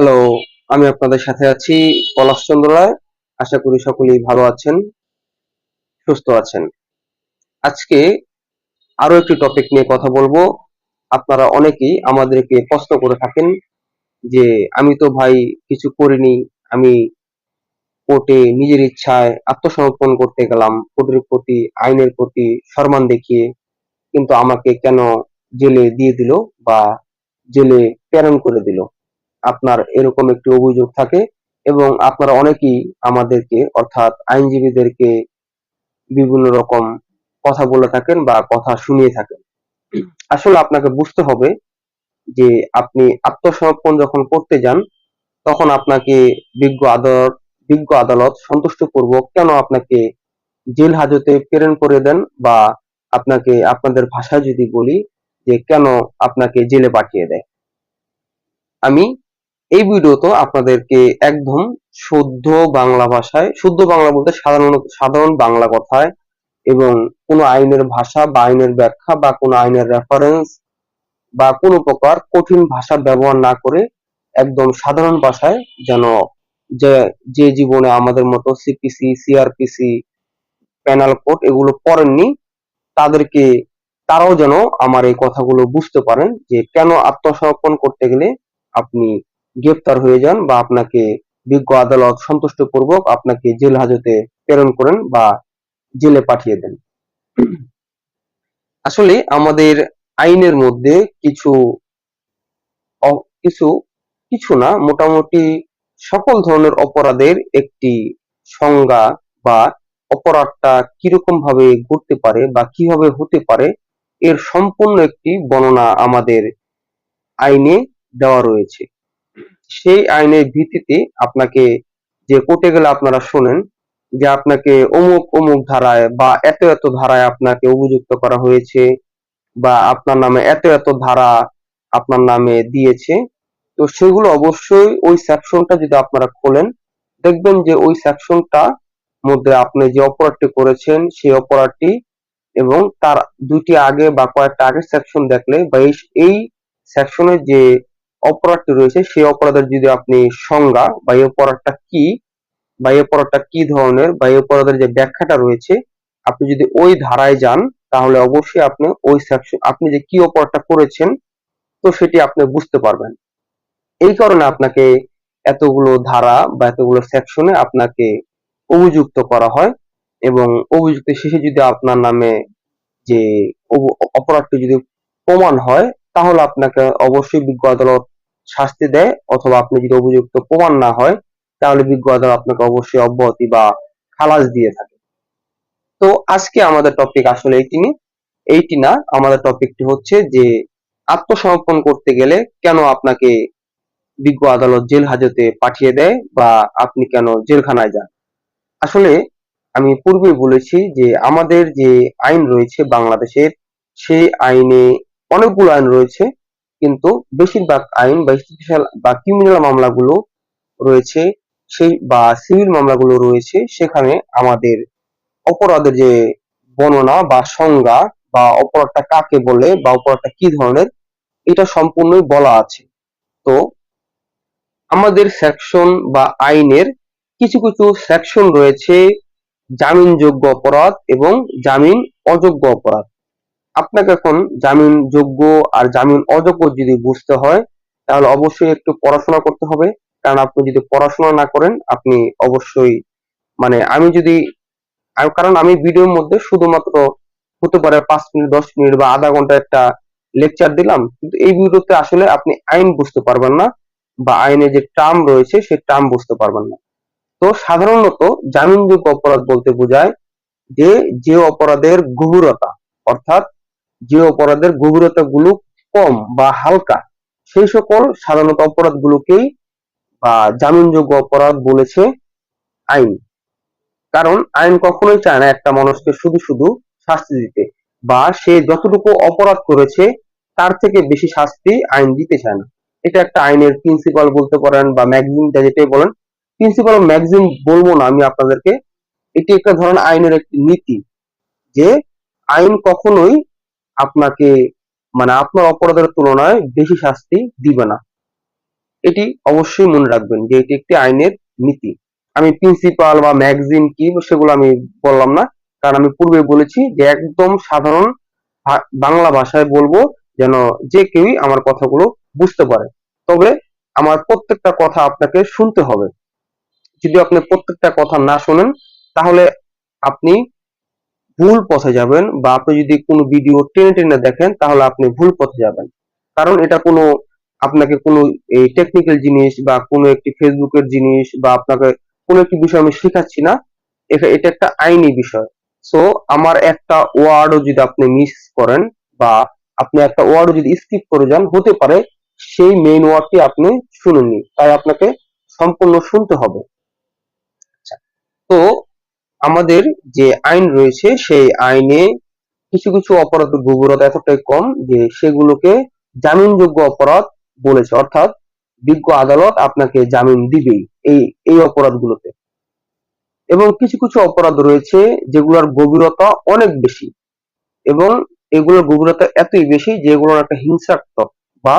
Hello আমি আপনাদের সাথে আছি পলাশ চন্দ্র রায়। আশা করি সকলেই ভালো আছেন, সুস্থ আছেন। আজকে আরও একটি টপিক নিয়ে কথা বলব। আপনারা অনেকেই আমাদেরকে প্রশ্ন করে থাকেন যে, আমি তো ভাই কিছু করিনি, আমি কোর্টে নিজের ইচ্ছায় আত্মসমর্পণ করতে গেলাম, কোর্টের প্রতি, আইনের প্রতি সম্মান দেখিয়ে, কিন্তু আমাকে কেন জেলে দিয়ে দিল বা জেলে প্রেরণ করে দিল? আপনার এরকম একটি অভিযোগ থাকে এবং আপনারা অনেকেই আমাদেরকে, অর্থাৎ আইনজীবীদেরকে বিভিন্ন রকম কথা বলে থাকেন বা কথা শুনিয়ে থাকেন। আসলে আপনাকে বুঝতে হবে যে আপনি আত্মসমর্পণ যখন করতে যান, তখন আপনাকে বিজ্ঞ আদালত বিজ্ঞ আদালত সন্তুষ্টপূর্বক কেন আপনাকে জেল হাজতে প্রেরণ করে দেন বা আপনাকে, আপনাদের ভাষায় যদি বলি যে কেন আপনাকে জেলে পাঠিয়ে দেয়? আমি এই ভিডিওতে আপনাদেরকে একদম শুদ্ধ বাংলা ভাষায়, শুদ্ধ বাংলা বলতে সাধারণ সাধারণ বাংলা কথায় এবং কোনো আইনের ভাষা বা আইনের ব্যাখ্যা বা কোনো আইনের রেফারেন্স বা কোনো প্রকার কঠিন ভাষা ব্যবহার না করে একদম সাধারণ ভাষায় যেন যে যে জীবনে আমাদের মতো সিপিসি সিআরপিসি প্যানাল কোড এগুলো পড়েননি, তাদেরকে তারাও যেন আমার এই কথাগুলো বুঝতে পারেন যে কেন আত্মসমর্পণ করতে গেলে আপনি গ্রেপ্তার হয়ে যান বা আপনাকে বিজ্ঞ আদালত সন্তুষ্টপূর্বক আপনাকে জেল হাজতে প্রেরণ করেন বা জেলে পাঠিয়ে দেন। আসলে আমাদের আইনের মধ্যে কিছু কিছু কিছু না, মোটামুটি সকল ধরনের অপরাধের একটি সংজ্ঞা বা অপরাধটা কীরকম ভাবে ঘটতে পারে বা কীভাবে হতে পারে, এর সম্পূর্ণ একটি বর্ণনা আমাদের আইনে দেওয়া রয়েছে। সেই আইনের ভিত্তিতে আপনাকে যে কোর্টে গেলে আপনারা শোনেন যে আপনাকে অমুক অমুক ধারায় বা এত এত ধারায় আপনাকে অভিযুক্ত করা হয়েছে বা আপনার নামে এত এত ধারা আপনার নামে দিয়েছে, তো সেগুলো অবশ্যই ওই সেকশনটা যদি আপনারা খোলেন, দেখবেন যে ওই সেকশনটা মধ্যে আপনি যে অপরাধটি করেছেন সেই অপরাধটি এবং তার দুটি আগে বা কয়েকটা আগের সেকশন দেখলে বা এই সেকশনের যে অপরাধটি রয়েছে, সেই অপরাধের যদি আপনি সংজ্ঞা বা এই অপরাধটা কি, বা এই অপরাধটা কি ধরনের, বা এই অপরাধের যে ব্যাখ্যাটা রয়েছে, আপনি যদি ওই ধারায় যান, তাহলে অবশ্যই আপনি ওই সেকশন আপনি যে কি অপরাধটা করেছেন, তো সেটি আপনি বুঝতে পারবেন। এই কারণে আপনাকে এতগুলো ধারা বা এতগুলো সেকশনে আপনাকে অভিযুক্ত করা হয় এবং অভিযুক্ত শেষে যদি আপনার নামে যে অপরাধটি যদি প্রমাণ হয় তাহলে আপনাকে অবশ্যই বিজ্ঞ আদালত শাস্তি দেয়, অথবা আপনি যদি অভিযুক্ত প্রমাণ না হয়, তাহলে বিজ্ঞ আদালত আপনাকে অবশ্যই অব্যাহতি বা খালাস দিয়ে থাকে। তো আজকে আমাদের টপিক আসলে এইটি নিয়ে এইটি না, আমাদের টপিকটি হচ্ছে যে আত্মসমর্পণ করতে গেলে কেন আপনাকে বিজ্ঞ আদালত জেল হাজতে পাঠিয়ে দেয় বা আপনি কেন জেলখানায় যান? আসলে আমি পূর্বে বলেছি যে আমাদের যে আইন রয়েছে বাংলাদেশের, সেই আইনে অনেকগুলো আইন রয়েছে, কিন্তু বেশিরভাগ আইন বা বা ক্রিমিনাল মামলাগুলো রয়েছে, সেই বা সিভিল মামলাগুলো রয়েছে, সেখানে আমাদের অপরাধের যে বর্ণনা বা সংজ্ঞা বা অপরাধটা কাকে বলে বা অপরাধটা কি ধরনের, এটা সম্পূর্ণই বলা আছে। তো আমাদের সেকশন বা আইনের কিছু কিছু সেকশন রয়েছে জামিনযোগ্য অপরাধ এবং জামিন অযোগ্য অপরাধ। আপনাকে এখন জামিন যোগ্য আর জামিন অযোগ্য যদি বুঝতে হয়, তাহলে অবশ্যই একটু পড়াশোনা করতে হবে। কারণ আপনি যদি পড়াশোনা না করেন, আপনি অবশ্যই মানে আমি যদি কারণ আমি ভিডিওর মধ্যে শুধুমাত্র হতে পারে পাঁচ মিনিট, দশ মিনিট বা আধা ঘণ্টা একটা লেকচার দিলাম, কিন্তু এই ভিডিওতে আসলে আপনি আইন বুঝতে পারবেন না বা আইনে যে টার্ম রয়েছে, সেই টার্ম বুঝতে পারবেন না। তো সাধারণত জামিনযোগ্য অপরাধ বলতে বোঝায় যে যে অপরাধের গভীরতা, অর্থাৎ যে অপরাধের গভীরতা গুলো কম বা হালকা, সেই সকল সাধারণত অপরাধগুলোকেই, বা জামিনযোগ্য অপরাধ বলেছে আইন। কারণ আইন কখনোই চায় না একটা মানুষকে শুধু শুধু শাস্তি দিতে, বা সে যতটুকু অপরাধ করেছে, তার থেকে বেশি শাস্তি আইন দিতে চায় না। এটা একটা আইনের প্রিন্সিপাল বলতে পারেন বা ম্যাগজিন যেটাই বলেন। প্রিন্সিপাল ম্যাগজিন বলব না আমি আপনাদেরকে। এটি একটা ধরনের আইনের একটি নীতি যে আইন কখনোই আপনাকে মানে আপনার অপরাধের তুলনায় বেশি শাস্তি দিবে না। এটি অবশ্যই মনে রাখবেন যে এটি একটি আইনের নীতি। আমি প্রিন্সিপাল বা ম্যাগজিন কি সেগুলো আমি বললাম না, কারণ আমি পূর্বে বলেছি যে একদম সাধারণ বাংলা ভাষায় বলব যেন যে কেউই আমার কথাগুলো বুঝতে পারে। তবে আমার প্রত্যেকটা কথা আপনাকে শুনতে হবে। যদি আপনি প্রত্যেকটা কথা না শোনেন, তাহলে আপনি ভুল পথে যাবেন বা আপনি যদি কোনো ভিডিও টেনে টেনে দেখেন তাহলে আপনি ভুল পথে যাবেন। কারণ এটা কোনো আপনাকে কোনো এই টেকনিক্যাল জিনিস বা কোনো একটি ফেসবুকের জিনিস বা আপনাকে কোনো একটি বিষয় আমি শেখাচ্ছি না এটা এটা একটা আইনি বিষয়। সো আমার একটা ওয়ার্ডও যদি আপনি মিস করেন বা আপনি একটা ওয়ার্ডও যদি স্কিপ করে যান হতে পারে সেই মেইন ওয়ার্ডটি আপনি শুনেননি তাই আপনাকে সম্পূর্ণ শুনতে হবে। আচ্ছা, তো আমাদের যে আইন রয়েছে, সেই আইনে কিছু কিছু অপরাধের গভীরতা এতটাই কম যে সেগুলোকে জামিনযোগ্য অপরাধ বলেছে। অর্থাৎ বিজ্ঞ আদালত আপনাকে জামিন দিবেই এই এই অপরাধগুলোতে। এবং কিছু কিছু অপরাধ রয়েছে যেগুলোর গভীরতা অনেক বেশি। এবং এগুলোর গভীরতা এতই বেশি যেগুলোর একটা হিংসাত্মক বা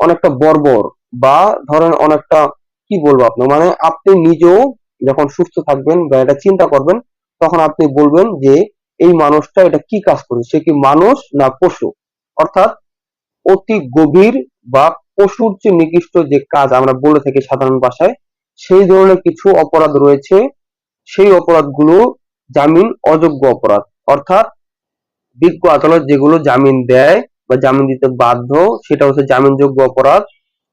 অনেকটা বর্বর বা ধরেন অনেকটা, কি বলব আপনার মানে আপনি নিজেও যখন সুস্থ থাকবেন বা এটা চিন্তা করবেন, তখন আপনি বলবেন যে, এই মানুষটা এটা কি কাজ করে? সে কি মানুষ না পশু? অর্থাৎ অতি গভীর বা পশুর চেয়ে নিকৃষ্ট যে কাজ আমরা বলে থাকি সাধারণ ভাষায়, সেই ধরনের কিছু অপরাধ রয়েছে। সেই অপরাধগুলো জামিন, অযোগ্য অপরাধ। অর্থাৎ বিজ্ঞ আদালত যেগুলো জামিন দেয় বা জামিন দিতে বাধ্য, সেটা হচ্ছে জামিনযোগ্য অপরাধ।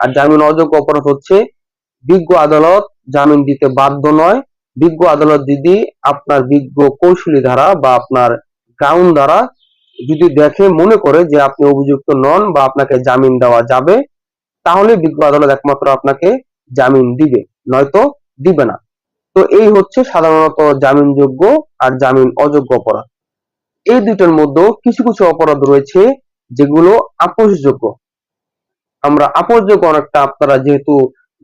আর জামিন অযোগ্য অপরাধ হচ্ছে বিজ্ঞ আদালত জামিন দিতে বাধ্য নয়। বিজ্ঞ আদালত যদি আপনার বিজ্ঞ কৌশলী দ্বারা বা আপনার গ্রাউন্ড দ্বারা যদি দেখে, মনে করে যে আপনি অভিযুক্ত নন বা আপনাকে জামিন দেওয়া যাবে, তাহলে বিজ্ঞ আদালত একমাত্র আপনাকে জামিন দিবে, নয়তো দিবে না। তো এই হচ্ছে সাধারণত জামিনযোগ্য আর জামিন অযোগ্য অপরাধ। এই দুইটার মধ্যে কিছু কিছু অপরাধ রয়েছে যেগুলো আপোষযোগ্য। আমরা আপোষযোগ্য অনেকটা আপনারা যেহেতু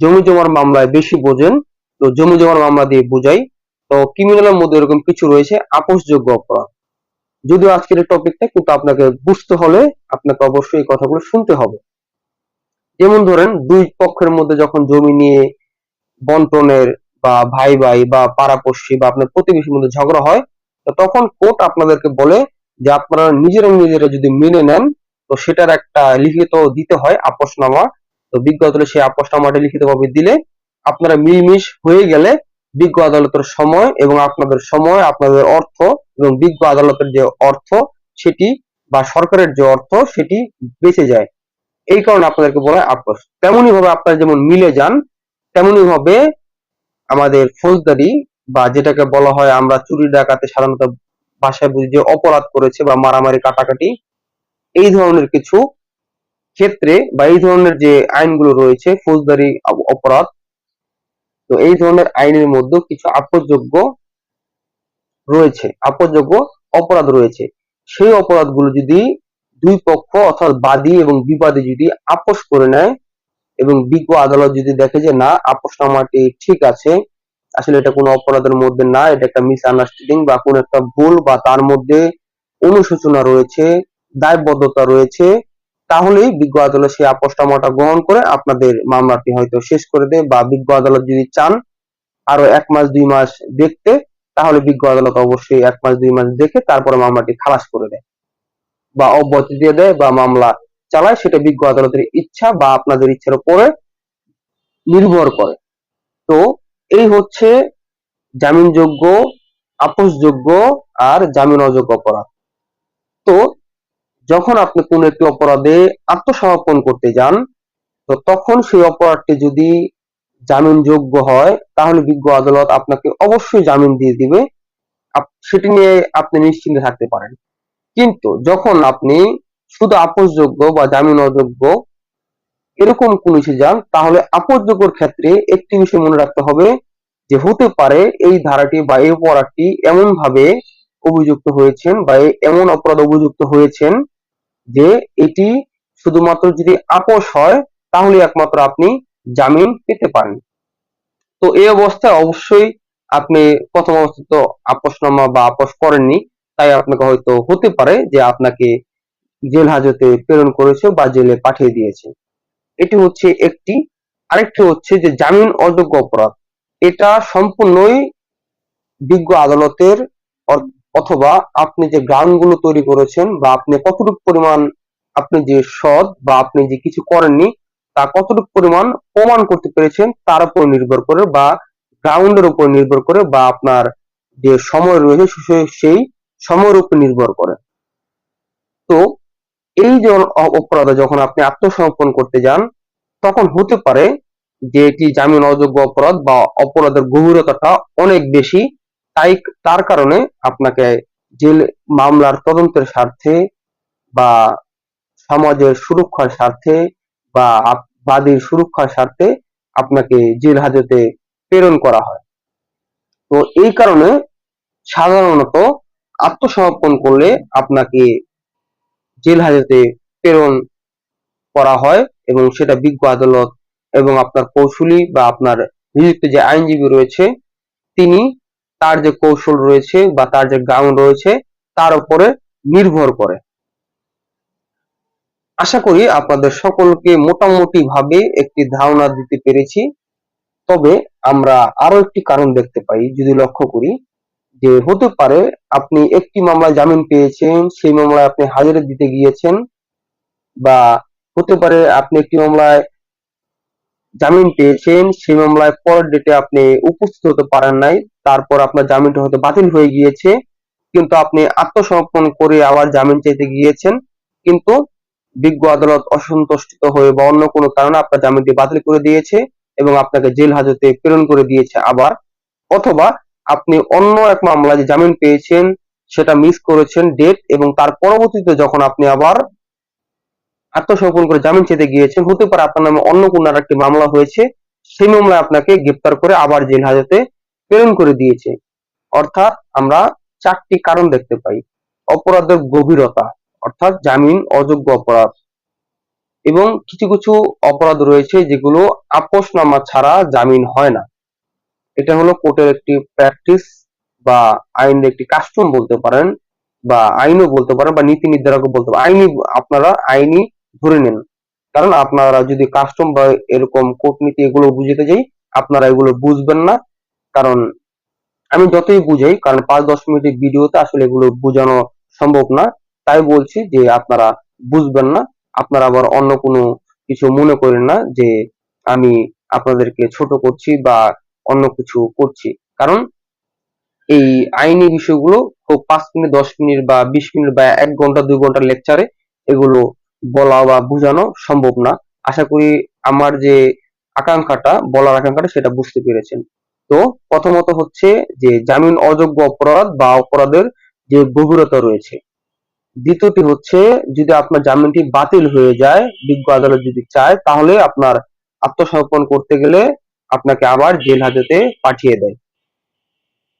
জমি জমার মামলায় বেশি বোঝেন, তো জমি জমার মামলা দিয়ে বোঝাই। তো ক্রিমিনালের মধ্যে এরকম কিছু রয়েছে, আপোষযোগ্য অপরাধ। যদিও আজকের এই টপিকটা কিন্তু আপনাকে বুঝতে হলে আপনাকে অবশ্যই এই কথাগুলো শুনতে হবে। যেমন ধরেন, দুই পক্ষের মধ্যে যখন জমি নিয়ে বন্টনের বা ভাই ভাই বা পাড়াপড়শি বা আপনার প্রতিবেশীর মধ্যে ঝগড়া হয়, তো তখন কোর্ট আপনাদেরকে বলে যে আপনারা নিজেরা নিজেরা যদি মেনে নেন, তো সেটার একটা লিখিত দিতে হয়, আপোষনামা। তো বিজ্ঞ আদালত সেই আপোষনামাটা লিখিতভাবে দিলে আপনারা মিলমিশ হয়ে গেলে বিজ্ঞ আদালতের সময় এবং আপনাদের সময়, আপনাদের অর্থ এবং বিজ্ঞ আদালতের যে অর্থ সেটি বা সরকারের যে অর্থ সেটি বেঁচে যায়। এই কারণে আপনাদেরকে বলা আপোষ তেমনি ভাবে আপনারা যেমন মিলে যান, তেমনি ভাবে আমাদের ফৌজদারি বা যেটাকে বলা হয় আমরা চুরি, ডাকাতে, সাধারণত ভাষায় বুঝি যে অপরাধ করেছে বা মারামারি, কাটাকাটি, এই ধরনের কিছু ক্ষেত্রে বা এই ধরনের যে আইনগুলো রয়েছে, ফৌজদারি অপরাধ, তো এই ধরনের আইনের মধ্যে কিছু আপোষযোগ্য রয়েছে আপোষযোগ্য অপরাধ রয়েছে। সেই অপরাধগুলো যদি দুই পক্ষ অর্থাৎ বাদী এবং বিবাদী যদি আপোষ করে নেয় এবং বিজ্ঞ আদালত যদি দেখে যে, না, আপোষনামাটি ঠিক আছে, আসলে এটা কোনো অপরাধের মধ্যে না, এটা একটা মিস আন্ডারস্ট্যান্ডিং বা কোনো একটা ভুল বা তার মধ্যে অনুশোচনা রয়েছে, দায়বদ্ধতা রয়েছে তাহলেই বিজ্ঞ আদালত সেই আপোষনামাটা গ্রহণ করে আপনাদের মামলাটি হয়তো শেষ করে দেয় বা বিজ্ঞ আদালত যদি চান আরও এক মাস, দুই মাস দেখতে, তাহলে বিজ্ঞ আদালত অবশ্যই এক মাস, দুই মাস দেখে তারপরে মামলাটি খালাস করে দেয় বা অব্যাহতি দিয়ে দেয় বা মামলা চালায়, সেটা বিজ্ঞ আদালতের ইচ্ছা বা আপনাদের ইচ্ছার উপরে নির্ভর করে। তো এই হচ্ছে জামিনযোগ্য, আপোষযোগ্য আর জামিন অযোগ্য অপরাধ। তো যখন আপনি কোনো একটি অপরাধে আত্মসমর্পণ করতে যান, তো তখন সেই অপরাধটি যদি জামিনযোগ্য হয়, তাহলে বিজ্ঞ আদালত আপনাকে অবশ্যই জামিন দিয়ে দিবে। সেটি নিয়ে আপনি নিশ্চিন্তে থাকতে পারেন। কিন্তু যখন আপনি শুধু আপোষযোগ্য বা জামিন অযোগ্য এরকম কোন কিছু যান, তাহলে আপোষযোগ্যর ক্ষেত্রে একটি বিষয় মনে রাখতে হবে যে হতে পারে এই ধারাটি বা এই অপরাধটি এমন ভাবে অভিযুক্ত হয়েছেন বা এমন অপরাধ অভিযুক্ত হয়েছেন যে এটি শুধুমাত্র যদি আপোষ হয়, তাহলে একমাত্র আপনি জামিন পেতে পারেন। তো এই অবস্থায় অবশ্যই আপনি প্রথম অবস্থায় তো আপোষনামা বা আপোষ করেননি, তাই আপনাকে হয়তো হতে পারে যে আপনাকে জেল হাজতে প্রেরণ করেছে বা জেলে পাঠিয়ে দিয়েছে। এটি হচ্ছে একটি, আরেকটি হচ্ছে যে জামিন অযোগ্য অপরাধ। এটা সম্পূর্ণই বিজ্ঞ আদালতের অথবা আপনি যে গ্রাউন্ডগুলো তৈরি করেছেন বা আপনি কতটুকু পরিমাণ আপনি যে সৎ বা আপনি যে কিছু করেননি, তা কতটুকু পরিমাণ প্রমাণ করতে পেরেছেন, তার উপর নির্ভর করে বা গ্রাউন্ডের উপর নির্ভর করে বা আপনার যে সময় রয়েছে সেই সময়ের উপর নির্ভর করে। তো এই যে অপরাধে যখন আপনি আত্মসমর্পণ করতে যান, তখন হতে পারে যে এটি জামিন অযোগ্য অপরাধ বা অপরাধের গভীরতাটা অনেক বেশি তাই তার কারণে আপনাকে জেল মামলার তদন্তের স্বার্থে বা সমাজের সুরক্ষার স্বার্থে বা বাদীর সুরক্ষার স্বার্থে আপনাকে জেল হাজতে প্রেরণ করা হয়। তো এই কারণে সাধারণত আত্মসমর্পণ করলে আপনাকে জেল হাজতে প্রেরণ করা হয় এবং সেটা বিজ্ঞ আদালত এবং আপনার কৌশলী বা আপনার নিযুক্ত যে আইনজীবী রয়েছে, তিনি তার যে কৌশল রয়েছে বা তার যে গ্রাউন্ড রয়েছে, তার উপরে নির্ভর করে। আশা করি আপনাদের সকলকে মোটামুটি ভাবে একটি ধারণা দিতে পেরেছি। তবে আমরা আরও একটি কারণ দেখতে পাই, যদি লক্ষ্য করি, যে হতে পারে আপনি একটি মামলায় জামিন পেয়েছেন, সেই মামলায় আপনি হাজিরা দিতে গিয়েছেন, বা হতে পারে আপনি একটি মামলায় জামিন পেয়েছেন, সেই মামলায় পরের ডেটে আপনি উপস্থিত হতে পারেন নাই তারপর আপনার জামিনটা হয়তো বাতিল হয়ে গিয়েছে, কিন্তু আপনি আত্মসমর্পণ করে আবার জামিন চাইতে গিয়েছেন, কিন্তু বিজ্ঞ আদালত অসন্তুষ্ট হয়ে বা অন্য কোনো কারণে আপনার জামিনটি বাতিল করে দিয়েছে এবং আপনাকে জেল হাজতে প্রেরণ করে দিয়েছে আবার, অথবা আপনি অন্য এক মামলায় যে জামিন পেয়েছেন সেটা মিস করেছেন ডেট এবং তার পরবর্তীতে যখন আপনি আবার আত্মসমর্পণ করে জামিন চেতে গিয়েছেন, হতে পারে আপনার নামে অন্য কোনো আর একটি মামলা হয়েছে, সেই মামলায় আপনাকে গ্রেপ্তার করে আবার জেল হাজতে প্রেরণ করে দিয়েছে। অর্থাৎ আমরা চারটি কারণ দেখতে পাই। অপরাধের গভীরতা, অর্থাৎ জামিন, অযোগ্য অপরাধ। এবং কিছু কিছু অপরাধ রয়েছে যেগুলো আপোষনামা ছাড়া জামিন হয় না। এটা হলো কোর্টের একটি প্র্যাকটিস বা আইনের একটি কাস্টম বলতে পারেন বা আইনও বলতে পারেন বা নীতি নির্ধারকও বলতে পারেন। আইনি, আপনারা আইনি ধরে নেন। কারণ আপনারা যদি কাস্টম বা এরকম কূটনীতি এগুলো বুঝতে যাই, আপনারা এগুলো বুঝবেন না। কারণ আমি যতই বুঝাই, কারণ পাঁচ, দশ মিনিটের ভিডিওতে আসলে এগুলো বোঝানো সম্ভব না। তাই বলছি যে আপনারা বুঝবেন না, আপনারা আবার অন্য কোনো কিছু মনে করেন না যে আমি আপনাদেরকে ছোট করছি বা অন্য কিছু করছি। কারণ এই আইনি বিষয়গুলো খুব পাঁচ মিনিট, দশ মিনিট বা বিশ মিনিট বা এক ঘণ্টা, দুই ঘণ্টার লেকচারে এগুলো বলা বা বোঝানো সম্ভব না। আশা করি আমার যে আকাঙ্ক্ষাটা, বলার আকাঙ্ক্ষাটা সেটা বুঝতে পেরেছেন। তো প্রথমত হচ্ছে যে জামিন অযোগ্য অপরাধ বা অপরাধের যে গভীরতা রয়েছে। দ্বিতীয়টি হচ্ছে যদি আপনার জামিনটি বাতিল হয়ে যায়, বিজ্ঞ আদালত যদি চায়, তাহলে আপনার আত্মসমর্পণ করতে গেলে আপনাকে আবার জেল হাজতে পাঠিয়ে দেয়।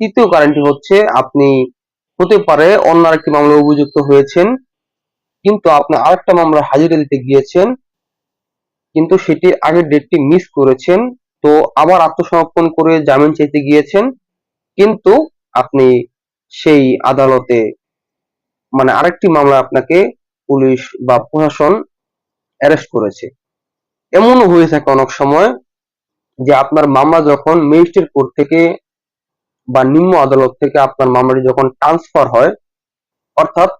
তৃতীয় কারণটি হচ্ছে আপনি হতে পারে অন্য আরেকটি মামলায় অভিযুক্ত হয়েছেন, কিন্তু আপনি আরেকটা মামলা হাজিরা দিতে গিয়েছেন, কিন্তু সেটির আগের ডেটটি মিস করেছেন তো আবার আত্মসমর্পণ করে জামিন চাইতে গিয়েছেন। কিন্তু আপনি সেই আদালতে মানে আরেকটি মামলা আপনাকে পুলিশ বা প্রশাসন অ্যারেস্ট করেছে। এমনও হয়ে থাকে অনেক সময় যে আপনার মামলা যখন ম্যাজিস্ট্রেট কোর্ট থেকে বা নিম্ন আদালত থেকে আপনার মামলাটি যখন ট্রান্সফার হয়, অর্থাৎ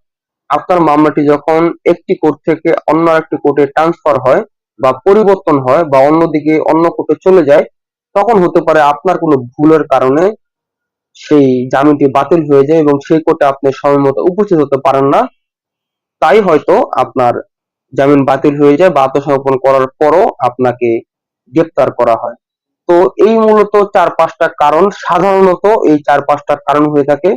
আপনার মামলাটি যখন একটি কোর্ট থেকে অন্য একটি কোর্টে ট্রান্সফার হয় বা পরিবর্তন হয় বা অন্যদিকে অন্য কোর্টে চলে যায়, তখন হতে পারে আপনার কোনো ভুলের কারণে সেই জামিনটি বাতিল হয়ে যায় এবং সেই কোর্টে আপনি সময় মতো উপস্থিত হতে পারেন না। তাই হয়তো আপনার জামিন বাতিল হয়ে যায় বা আত্মসমর্পণ করার পরও আপনাকে গ্রেপ্তার করা হয়। তো এই মূলত চার পাঁচটা কারণ। সাধারণত এই চার পাঁচটা কারণ হয়ে থাকে।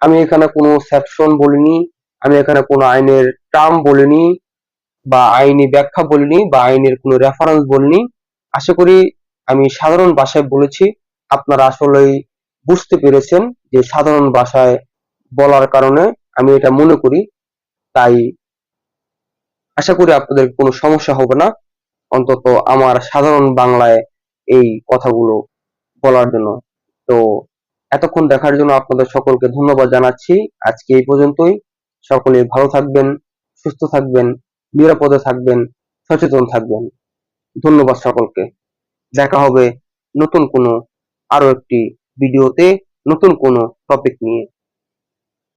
আমি এখানে কোনো সেকশন বলিনি, আমি এখানে কোনো আইনের টার্ম বলিনি। বা আইনি ব্যাখ্যা বলিনি বা আইনের কোনো রেফারেন্স বলিনি। আশা করি আমি সাধারণ ভাষায় বলেছি, আপনারা আসলেই বুঝতে পেরেছেন যে সাধারণ ভাষায় বলার কারণে আমি এটা মনে করি, তাই আশা করি আপনাদের কোনো সমস্যা হবে না, অন্তত আমার সাধারণ বাংলায় এই কথাগুলো বলার জন্য। তো এতক্ষণ দেখার জন্য আপনাদের সকলকে ধন্যবাদ জানাচ্ছি। আজকে এই পর্যন্তই। সকলে ভালো থাকবেন, সুস্থ থাকবেন। নিরাপদে থাকবেন, সচেতন থাকবেন। ধন্যবাদ সকলকে। দেখা হবে নতুন কোনো আরও একটি ভিডিওতে, নতুন কোনো টপিক নিয়ে।